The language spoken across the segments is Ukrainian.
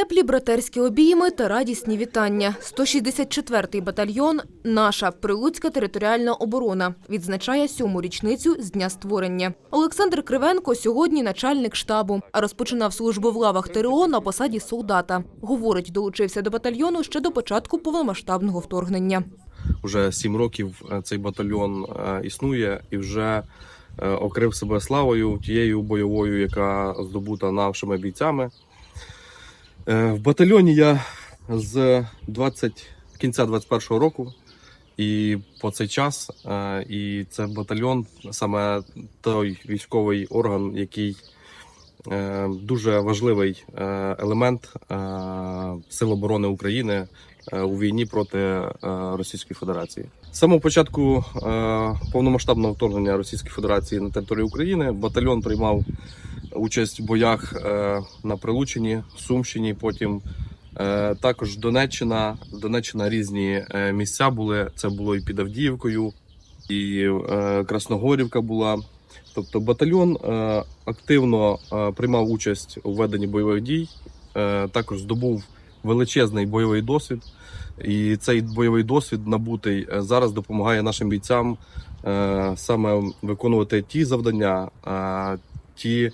Теплі братерські обійми та радісні вітання. 164-й батальйон «Наша» Прилуцька територіальна оборона відзначає сьому річницю з дня створення. Олександр Кривенко сьогодні начальник штабу, а розпочинав службу в лавах ТРО на посаді солдата. Говорить, долучився до батальйону ще до початку повномасштабного вторгнення. Уже сім років е, цей батальйон е, існує і вже е, окрив себе славою тією бойовою, яка здобута нашими бійцями. Е, В батальйоні я з 20, кінця 21-го року, і по цей час, е, і це батальйон саме той військовий орган, який е, дуже важливий елемент Сил оборони України у війні проти Російської Федерації. З самого початку повномасштабного вторгнення Російської Федерації на територію України батальйон приймав участь в боях е, на Прилучині, Сумщині. Потім е, також Донеччина. Донеччина різні е, місця були. Це було і під Авдіївкою, і Красногорівка була. Тобто батальйон активно приймав участь у веденні бойових дій, також здобув величезний бойовий досвід. І цей бойовий досвід набутий зараз допомагає нашим бійцям саме виконувати ті завдання, ті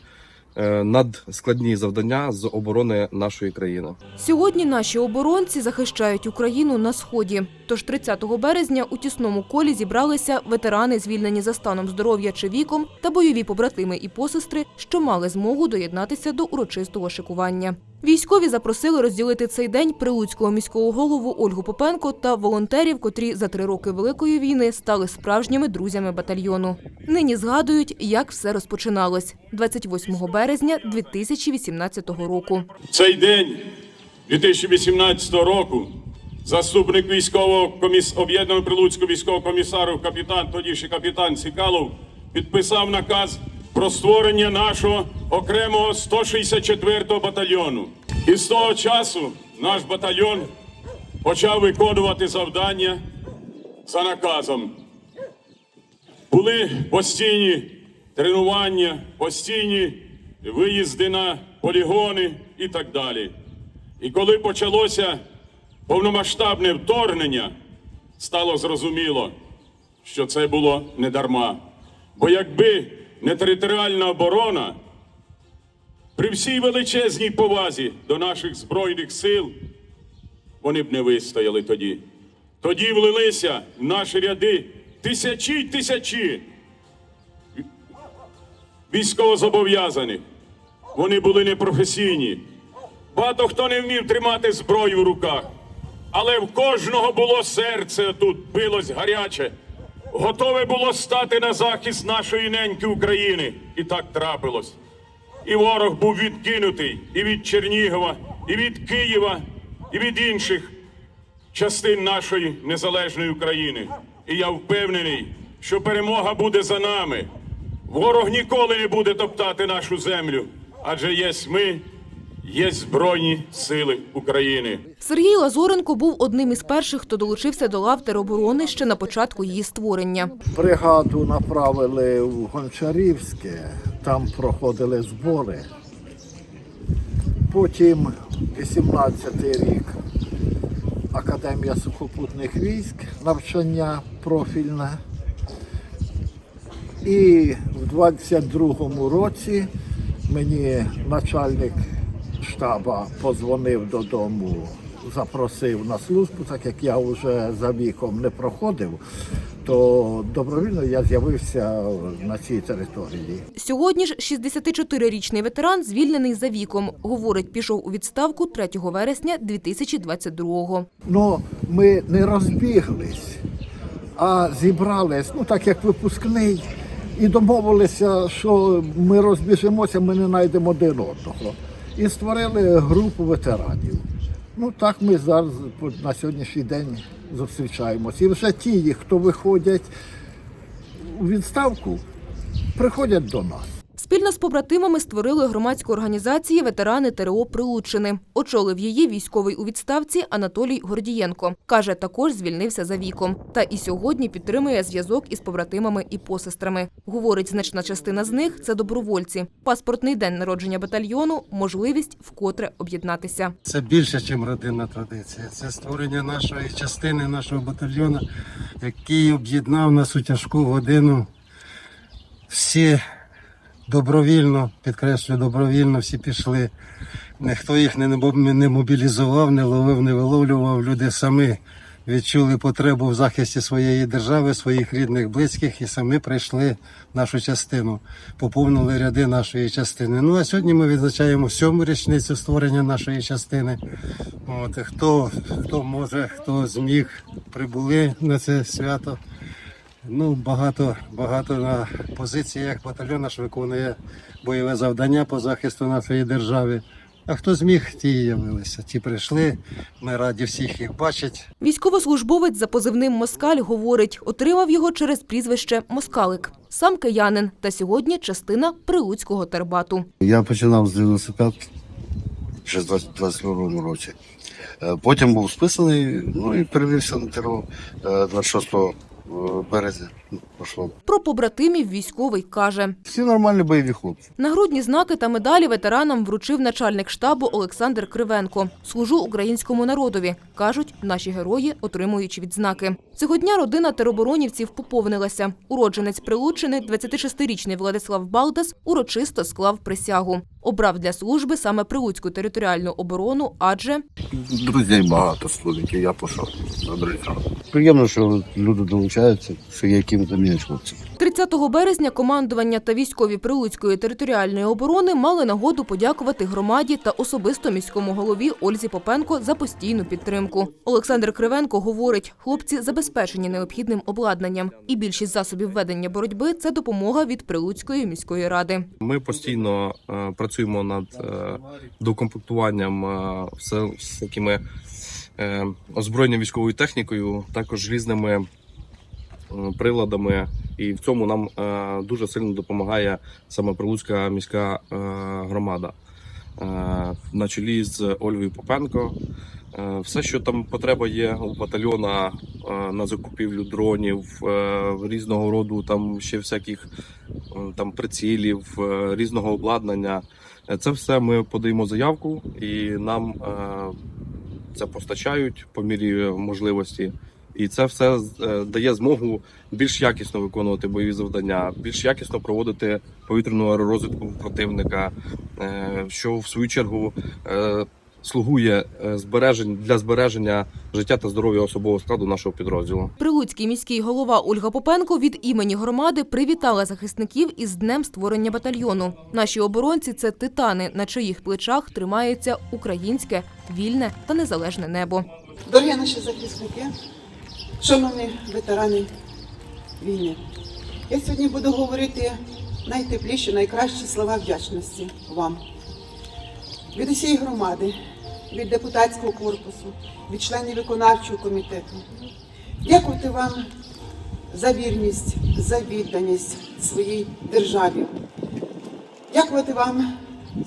надскладні завдання з оборони нашої країни. Сьогодні наші оборонці захищають Україну на сході. Тож 30 березня у тісному колі зібралися ветерани, звільнені за станом здоров'я чи віком, та бойові побратими і посестри, що мали змогу доєднатися до урочистого шикування. Військові запросили розділити цей день прилуцького міського голову Ольгу Попенко та волонтерів, котрі за три роки великої війни стали справжніми друзями батальйону. Нині згадують, як все розпочиналось 28 березня 2018 року. Цей день 2018 року заступник військового коміс... об'єднаного прилуцького військового комісару, капітан, тоді ще капітан Цікалов, підписав наказ про створення нашого окремого 164-го батальйону. І з того часу наш батальйон почав виконувати завдання за наказом. Були постійні тренування, постійні виїзди на полігони і так далі. І коли почалося повномасштабне вторгнення, стало зрозуміло, що це було не дарма. Бо якби територіальна оборона, при всій величезній повазі до наших Збройних сил, вони б не вистояли тоді. Тоді влилися в наші ряди тисячі й тисячі військовозобов'язаних. Вони були непрофесійні. Багато хто не вмів тримати зброю в руках. Але в кожного було серце тут билось гаряче. Готове було стати на захист нашої неньки України. І так трапилось. І ворог був відкинутий і від Чернігова, і від Києва, і від інших частин нашої незалежної України. І я впевнений, що перемога буде за нами. Ворог ніколи не буде топтати нашу землю, адже єсть ми, є Збройні Сили України. Сергій Лазоренко був одним із перших, хто долучився до лав тероборони ще на початку її створення. Бригаду направили в Гончарівське, там проходили збори. Потім 18-й рік Академія сухопутних військ, навчання профільне. І в 22-му році мені начальник штаба позвонив додому, запросив на службу, так як я вже за віком не проходив, то добровільно я з'явився на цій території. Сьогодні ж 64-річний ветеран звільнений за віком. Говорить, пішов у відставку 3 вересня 2022-го. Ну, ми не розбіглись, а зібрались, ну так як випускний, і домовилися, що ми розбіжимося, ми не знайдемо один одного. І створили групу ветеранів. Ну так ми зараз на сьогоднішній день зустрічаємося. І вже ті, хто виходять у відставку, приходять до нас. Спільно з побратимами створили громадську організацію ветерани ТРО Прилуччини. Очолив її військовий у відставці Анатолій Гордієнко. Каже, також звільнився за віком. Та і сьогодні підтримує зв'язок із побратимами і посестрами. Говорить, значна частина з них це добровольці. Паспортний день народження батальйону можливість вкотре об'єднатися. Це більше, ніж родинна традиція. Це створення нашої частини, нашого батальйону, який об'єднав нас у тяжку годину. Всі добровільно, підкреслюю, добровільно всі пішли. Ніхто їх не мобілізував, не ловив, не виловлював. Люди самі відчули потребу в захисті своєї держави, своїх рідних, близьких і самі прийшли в нашу частину, поповнили ряди нашої частини. Ну а сьогодні ми відзначаємо сьому річницю створення нашої частини. От, хто, хто може, хто зміг, прибули на це свято. Ну, багато, багато на позиціях батальйон наш виконує бойове завдання по захисту нашої держави. А хто зміг, ті і явилися. Ті прийшли. Ми раді всіх їх бачити. Військовослужбовець за позивним Москаль говорить, отримав його через прізвище Москалик. Сам киянин та сьогодні частина прилуцького тербату. Я починав з 95 ще в 22 році. Е, Потім був списаний, ну і перевівся на ТРО е, 26 березня. Пішло. Про побратимів військовий каже. Всі нормальні бойові хлопці. Нагрудні знаки та медалі ветеранам вручив начальник штабу Олександр Кривенко. Служу українському народові, кажуть наші герої, отримуючи відзнаки. Цього дня родина тероборонівців поповнилася. Уродженець Прилуччини, 26-річний Владислав Балдас, урочисто склав присягу. Обрав для служби саме Прилуцьку територіальну оборону, адже Друзей багато служить, я пішов на друзів. Приємно, що люди долучаються, що є ким замінять хлопців. 30 березня командування та військові Прилуцької територіальної оборони мали нагоду подякувати громаді та особисто міському голові Ользі Попенко за постійну підтримку. Олександр Кривенко говорить, хлопці забезпечені необхідним обладнанням, і більшість засобів ведення боротьби це допомога від Прилуцької міської ради. Ми постійно е, працюємо над е, докомплектуванням е, все, всякими е, озброєнням військовою технікою, також різними приладами. І в цьому нам е, дуже сильно допомагає саме Прилуцька міська е, громада. Е, на чолі з Ольгою Попенко. Е, Все, що там потреба є у батальйона е, на закупівлю дронів, е, різного роду там ще всяких е, там прицілів, е, різного обладнання. Е, Це все ми подаємо заявку і нам е, це постачають по мірі можливості. І це все е, дає змогу більш якісно виконувати бойові завдання, більш якісно проводити повітряну аеророзвідку противника, е, що в свою чергу е, слугує збережень для збереження життя та здоров'я особового складу нашого підрозділу. Прилуцький міський голова Ольга Попенко від імені громади привітала захисників із днем створення батальйону. Наші оборонці це титани, на чиїх плечах тримається українське вільне та незалежне небо. Дорогі наші захисники, шановні ветерани війни, я сьогодні буду говорити найтепліші, найкращі слова вдячності вам. Від усієї громади, від депутатського корпусу, від членів виконавчого комітету. Дякувати вам за вірність, за відданість своїй державі. Дякувати вам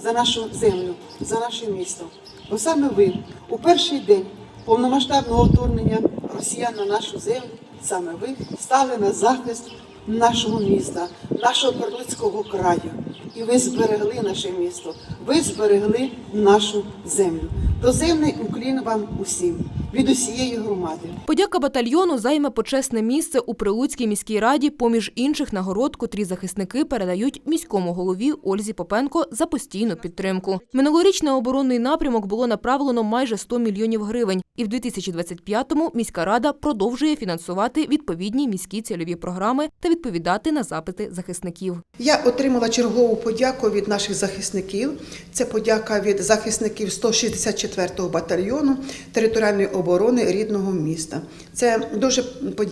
за нашу землю, за наше місто. Бо саме ви у перший день повномасштабного вторгнення росіян на нашу землю, саме ви стали на захист нашого міста, нашого Карлицького краю. І ви зберегли наше місто, ви зберегли нашу землю. Доземний уклін вам усім від усієї громади. Подяка батальйону займе почесне місце у Прилуцькій міській раді, поміж інших нагород, котрі захисники передають міському голові Ользі Попенко за постійну підтримку. Минулоріч на оборонний напрямок було направлено майже 100 мільйонів гривень, і в 2025-му міська рада продовжує фінансувати відповідні міські цільові програми та відповідати на запити захисників. Я отримала чергову подяку від наших захисників. Це подяка від захисників 164-го батальйону територіальної оборони рідного міста. Це дуже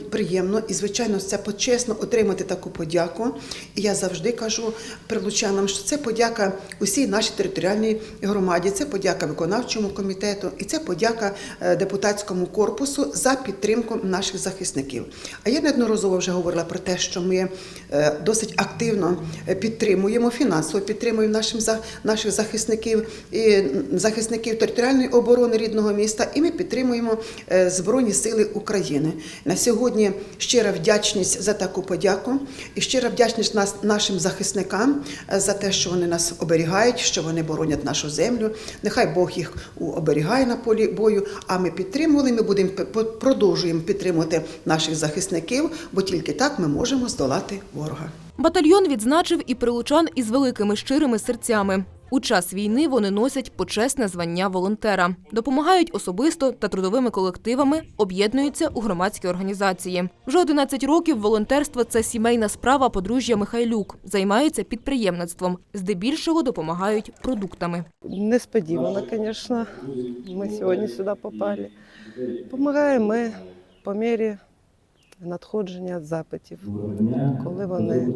приємно і, звичайно, це почесно отримати таку подяку. І я завжди кажу прилучанам, що це подяка усій нашій територіальній громаді, це подяка виконавчому комітету і це подяка е, депутатському корпусу за підтримку наших захисників. А я неодноразово вже говорила про те, що ми е, досить активно е, підтримуємо, фінансово підтримуємо нашим наших захисників і захисників територіальної оборони рідного міста. І ми підтримуємо е, Збройні Сили України. На сьогодні щира вдячність за таку подяку і щира вдячність нас нашим захисникам е, за те, що вони нас оберігають, що вони боронять нашу землю. Нехай Бог їх оберігає на полі бою. А ми підтримували. Ми будемо продовжуємо підтримувати наших захисників, бо тільки так ми можемо здолати ворога. Батальйон відзначив і прилучан із великими щирими серцями. У час війни вони носять почесне звання волонтера, допомагають особисто та трудовими колективами, об'єднуються у громадські організації. Вже 11 років волонтерство це сімейна справа подружжя Михайлюк. Займаються підприємництвом. Здебільшого допомагають продуктами. Несподівано, звісно, ми сьогодні сюди попали. Помагаємо ми по мірі надходження запитів. Коли вони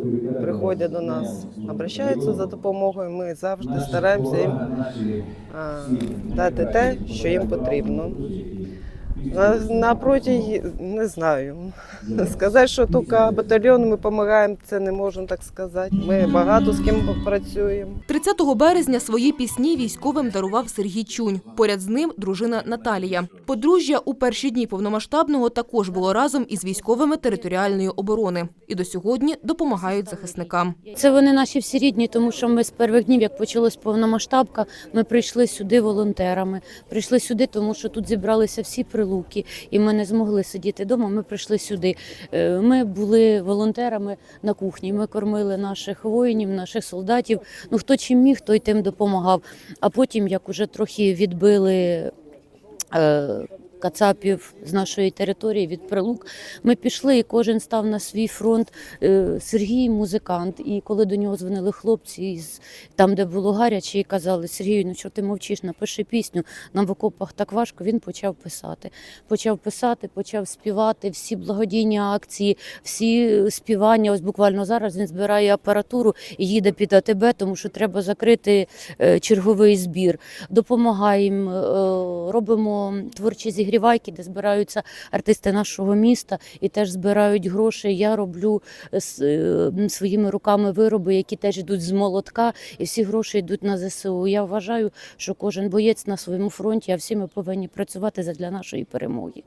приходять до нас, обращаються за допомогою, ми завжди стараємося їм дати те, що їм потрібно. На, напроти, не знаю. Сказати, що тільки батальйону ми допомагаємо, це не можна так сказати. Ми багато з ким працюємо. 30 березня свої пісні військовим дарував Сергій Чунь. Поряд з ним дружина Наталія. Подружжя у перші дні повномасштабного також було разом із військовими територіальної оборони і до сьогодні допомагають захисникам. Це вони наші всі рідні, тому що ми з перших днів, як почалась повномасштабка, ми прийшли сюди волонтерами. Прийшли сюди, тому що тут зібралися всі прилуки, і ми не змогли сидіти вдома. Ми прийшли сюди. Е, Ми були волонтерами на кухні. Ми кормили наших воїнів, наших солдатів. Ну хто чим міг, той тим допомагав. А потім, як уже трохи відбили. Кацапів з нашої території від прилук. Ми пішли, і кожен став на свій фронт. Е, Сергій музикант. І коли до нього дзвонили хлопці із там, де було гаряче, і казали: Сергію, ну що ти мовчиш, напиши пісню. Нам в окопах так важко. Він почав писати. Почав писати, почав співати. Всі благодійні акції, всі співання. Ось буквально зараз він збирає апаратуру і їде під АТБ, тому що треба закрити е, черговий збір. Допомагаємо, е, робимо творчі зігрівайки, де збираються артисти нашого міста і теж збирають гроші. Я роблю е, е, своїми руками вироби, які теж йдуть з молотка, і всі гроші йдуть на ЗСУ. Я вважаю, що кожен боєць на своєму фронті, а всі ми повинні працювати задля нашої перемоги.